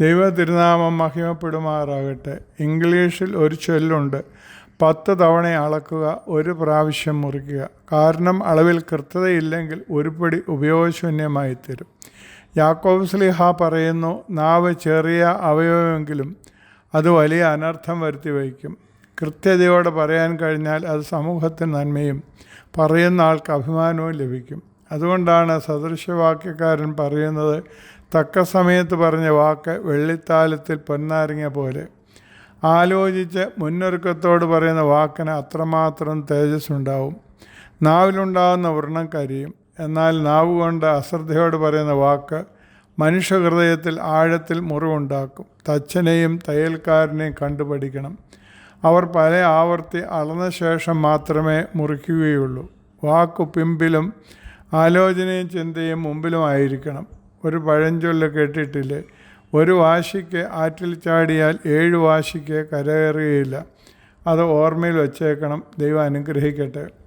ദൈവ തിരുനാമം മഹിമപ്പെടുമാറാകട്ടെ. ഇംഗ്ലീഷിൽ ഒരു ചൊല്ലുണ്ട്. പത്ത് തവണ അളക്കുക ഒരു പ്രാവശ്യം മുറിക്കുക. കാരണം അളവിൽ കൃത്യതയില്ലെങ്കിൽ ഒരു പടി ഉപയോഗശൂന്യമായി തരും യാക്കോബ് സ്ലിഹ പറയുന്നു നാവ് ചെറിയ അവയവമെങ്കിലും അത് വലിയ അനർത്ഥം വരുത്തി വയ്ക്കും കൃത്യതയോടെ പറയാൻ കഴിഞ്ഞാൽ അത് സമൂഹത്തിന് നന്മയും പറയുന്ന ആൾക്ക് അഭിമാനവും ലഭിക്കും. അതുകൊണ്ടാണ് സദൃശവാക്യക്കാരൻ പറയുന്നത് തക്ക സമയത്ത് പറഞ്ഞ വാക്ക് വെള്ളിത്താലത്തിൽ പൊന്നാരിങ്ങ പോലെ. ആലോചിച്ച് മുന്നൊരുക്കത്തോട് പറയുന്ന വാക്കിന് അത്രമാത്രം തേജസ് ഉണ്ടാവും നാവിലുണ്ടാകുന്ന വ്രണം കരിയും. എന്നാൽ നാവ് കൊണ്ട് അശ്രദ്ധയോട് പറയുന്ന വാക്ക് മനുഷ്യഹൃദയത്തിൽ ആഴത്തിൽ മുറിവുണ്ടാക്കും. തച്ചനെയും തയ്യൽക്കാരനെയും കണ്ടുപഠിക്കണം. അവർ പല ആവർത്തി അളന്ന ശേഷം മാത്രമേ മുറിക്കുകയുള്ളൂ. വാക്കു പിമ്പിലും ആലോചനയും ചിന്തയും മുമ്പിലുമായിരിക്കണം. ഒരു പഴഞ്ചൊല്ല് കേട്ടിട്ടില്ലേ? ഒരു വാശിക്ക് ആറ്റിൽ ചാടിയാൽ ഏഴ് വാശിക്ക് കരകയറുകയില്ല അത് ഓർമ്മയിൽ വച്ചേക്കണം. ദൈവം അനുഗ്രഹിക്കട്ടെ.